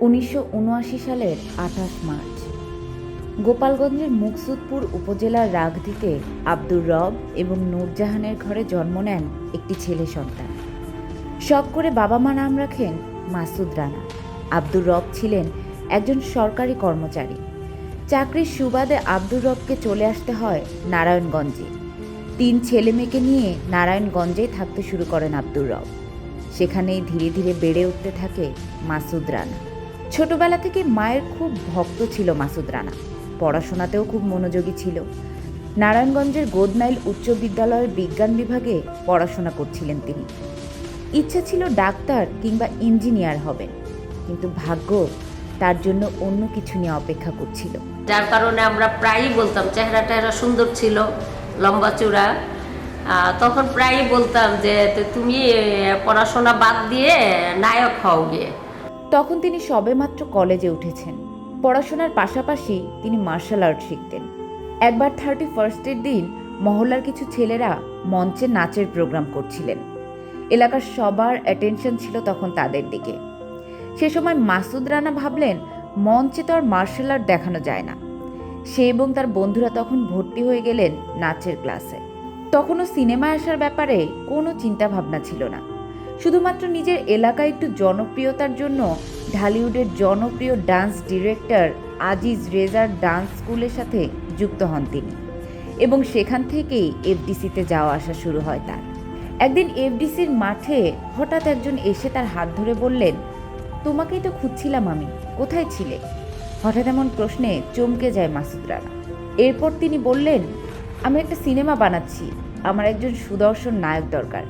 উনিশশো উনআশি সালের আঠাশ মার্চ। গোপালগঞ্জের মুকসুদপুর উপজেলার রাগদিতে আব্দুর রব এবং নূরজাহানের ঘরে জন্ম নেন একটি ছেলে সন্তান। শখ করে বাবা মা নাম রাখেন মাসুদ রানা। আব্দুর রব ছিলেন একজন সরকারি কর্মচারী। চাকরির সুবাদে আব্দুর রবকে চলে আসতে হয় নারায়ণগঞ্জে। তিন ছেলে মেয়েকে নিয়ে নারায়ণগঞ্জেই থাকতে শুরু করেন আব্দুর রব। সেখানেই ধীরে ধীরে বেড়ে উঠতে থাকে মাসুদ রানা। ছোটবেলা থেকে মায়ের খুব ভক্ত ছিল মাসুদ রানা। পড়াশোনাতেও খুব মনোযোগী ছিল। নারায়ণগঞ্জের গোদনাইল উচ্চ বিদ্যালয়ের বিজ্ঞান বিভাগে পড়াশোনা করছিলেন তিনি। ইচ্ছা ছিল ডাক্তার কিংবা ইঞ্জিনিয়ার হবেন, কিন্তু ভাগ্য তার জন্য অন্য কিছু নিয়ে অপেক্ষা করছিল। যার কারণে আমরা প্রায়ই বলতাম চেহারা টেহারা সুন্দর ছিল, লম্বা চূড়া। তখন প্রায়ই বলতাম যে তুমি পড়াশোনা বাদ দিয়ে নায়ক হও গিয়ে। তখন তিনি সবেমাত্র কলেজে উঠেছেন। পড়াশোনার পাশাপাশি তিনি মার্শাল আর্ট শিখতেন। একবার থার্টি ফার্স্টের দিন মহল্লার কিছু ছেলেরা মঞ্চে নাচের প্রোগ্রাম করছিলেন। এলাকার সবার অ্যাটেনশন ছিল তখন তাদের দিকে। সে সময় মাসুদ রানা ভাবলেন, মঞ্চে তো আর মার্শাল আর্ট দেখানো যায় না। সে এবং তার বন্ধুরা তখন ভর্তি হয়ে গেলেন নাচের ক্লাসে। তখনও সিনেমায় আসার ব্যাপারে কোনো চিন্তাভাবনা ছিল না। শুধুমাত্র নিজের এলাকায় একটু জনপ্রিয়তার জন্য ঢালিউডের জনপ্রিয় ডান্স ডিরেক্টর আজিজ রেজার ডান্স স্কুলের সাথে যুক্ত হন তিনি। এবং সেখান থেকেই এফডিসিতে যাওয়া আসা শুরু হয় তার। একদিন এফডিসির মাঠে হঠাৎ একজন এসে তার হাত ধরে বললেন, তোমাকেই তো খুঁজছিলাম আমি, কোথায় ছিলে? হঠাৎ এমন প্রশ্নে চমকে যায় মাসুদ রানা। এরপর তিনি বললেন, আমি একটা সিনেমা বানাচ্ছি, আমার একজন সুদর্শন নায়ক দরকার।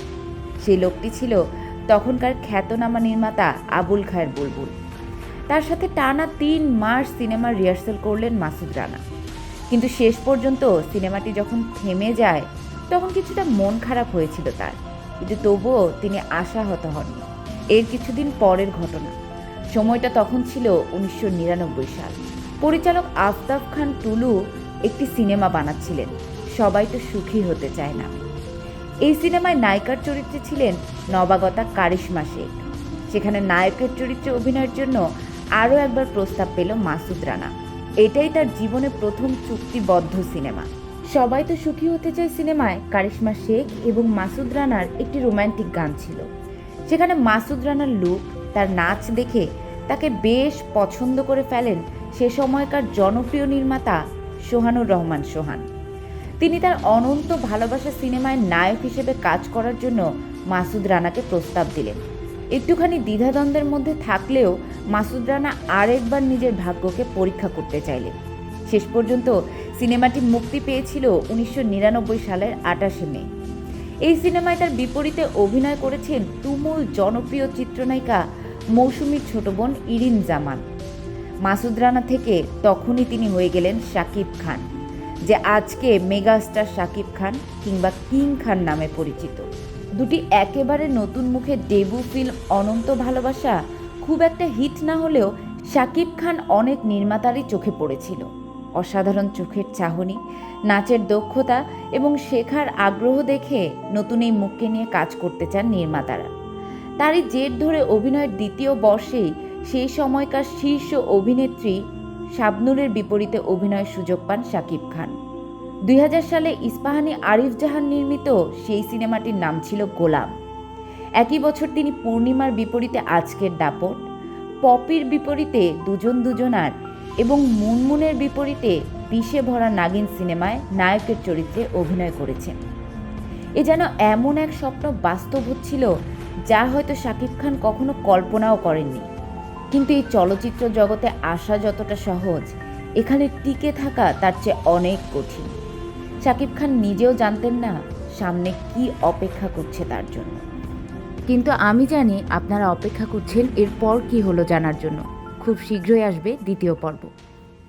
সেই লোকটি ছিল তখনকার খ্যাতনামা নির্মাতা আবুল খায়ের বুলবুল। তার সাথে টানা তিন মাস সিনেমার রিহার্সাল করলেন মাসুদ রানা। কিন্তু শেষ পর্যন্ত সিনেমাটি যখন থেমে যায়, তখন কিছুটা মন খারাপ হয়েছিল তার। কিন্তু তবুও তিনি আশাহত হননি। এর কিছুদিন পরের ঘটনা। সময়টা তখন ছিল উনিশশো নিরানব্বই সাল। পরিচালক আফতাব খান টুলু একটি সিনেমা বানাচ্ছিলেন। সবাই তো সুখী হতে চায় না। এই সিনেমায় নায়িকার চরিত্রে ছিলেন নবাগতা কারিশমা শেখ। সেখানে নায়কের চরিত্রে অভিনয়ের জন্য আরও একবার প্রস্তাব পেল মাসুদ রানা। এটাই তার জীবনে প্রথম চুক্তিবদ্ধ সিনেমা। সবাই তো সুখী হতে চায় সিনেমায় কারিশমা শেখ এবং মাসুদ রানার একটি রোমান্টিক গান ছিল। সেখানে মাসুদ রানার লুক তার নাচ দেখে তাকে বেশ পছন্দ করে ফেলেন সে সময়কার জনপ্রিয় নির্মাতা সোহানুর রহমান সোহান। তিনি তার অনন্ত ভালোবাসা সিনেমায় নায়ক হিসেবে কাজ করার জন্য মাসুদ রানাকে প্রস্তাব দিলেন। একটুখানি দ্বিধাদ্বন্দ্বের মধ্যে থাকলেও মাসুদ রানা আরেকবার নিজের ভাগ্যকে পরীক্ষা করতে চাইলেন। শেষ পর্যন্ত সিনেমাটি মুক্তি পেয়েছিল উনিশশো নিরানব্বই সালের আটাশে মে। এই সিনেমায় তার বিপরীতে অভিনয় করেছেন তুমুল জনপ্রিয় চিত্রনায়িকা মৌসুমীর ছোট বোন ইরিন জামান। মাসুদ রানা থেকে তখনই তিনি হয়ে গেলেন শাকিব খান। যে আজকে মেগাস্টার শাকিব খান কিংবা কিং খান নামে পরিচিত। দুটি একেবারে নতুন মুখে ডেবু ফিল্ম অনন্ত ভালোবাসা খুব একটা হিট না হলেও শাকিব খান অনেক নির্মাতারই চোখে পড়েছিল। অসাধারণ চোখের চাহনি, নাচের দক্ষতা এবং শেখার আগ্রহ দেখে নতুন এই মুখকে নিয়ে কাজ করতে চান নির্মাতারা। তারই জের ধরে অভিনয়ের দ্বিতীয় বর্ষেই সেই সময়কার শীর্ষ অভিনেত্রী শাবনুরের বিপরীতে অভিনয়ের সুযোগ পান শাকিব খান। দুই হাজার সালে ইস্পাহানি আরিফ জাহান নির্মিত সেই সিনেমাটির নাম ছিল গোলাম। একই বছর তিনি পূর্ণিমার বিপরীতে আজকের দাপট, পপির বিপরীতে দুজন দুজনার এবং মুনমুনের বিপরীতে বিষে ভরা নাগিন সিনেমায় নায়কের চরিত্রে অভিনয় করেছেন। এ যেন এমন এক স্বপ্ন বাস্তব হচ্ছিল যা হয়তো শাকিব খান কখনো কল্পনাও করেননি। কিন্তু এই চলচ্চিত্র জগতে আসা যতটা সহজ, এখানে টিকে থাকা তার চেয়ে অনেক কঠিন। শাকিব খান নিজেও জানতেন না সামনে কি অপেক্ষা করছে তার জন্য। কিন্তু আমি জানি আপনারা অপেক্ষা করছেন এরপর কি হলো জানার জন্য। খুব শীঘ্রই আসবে দ্বিতীয় পর্ব।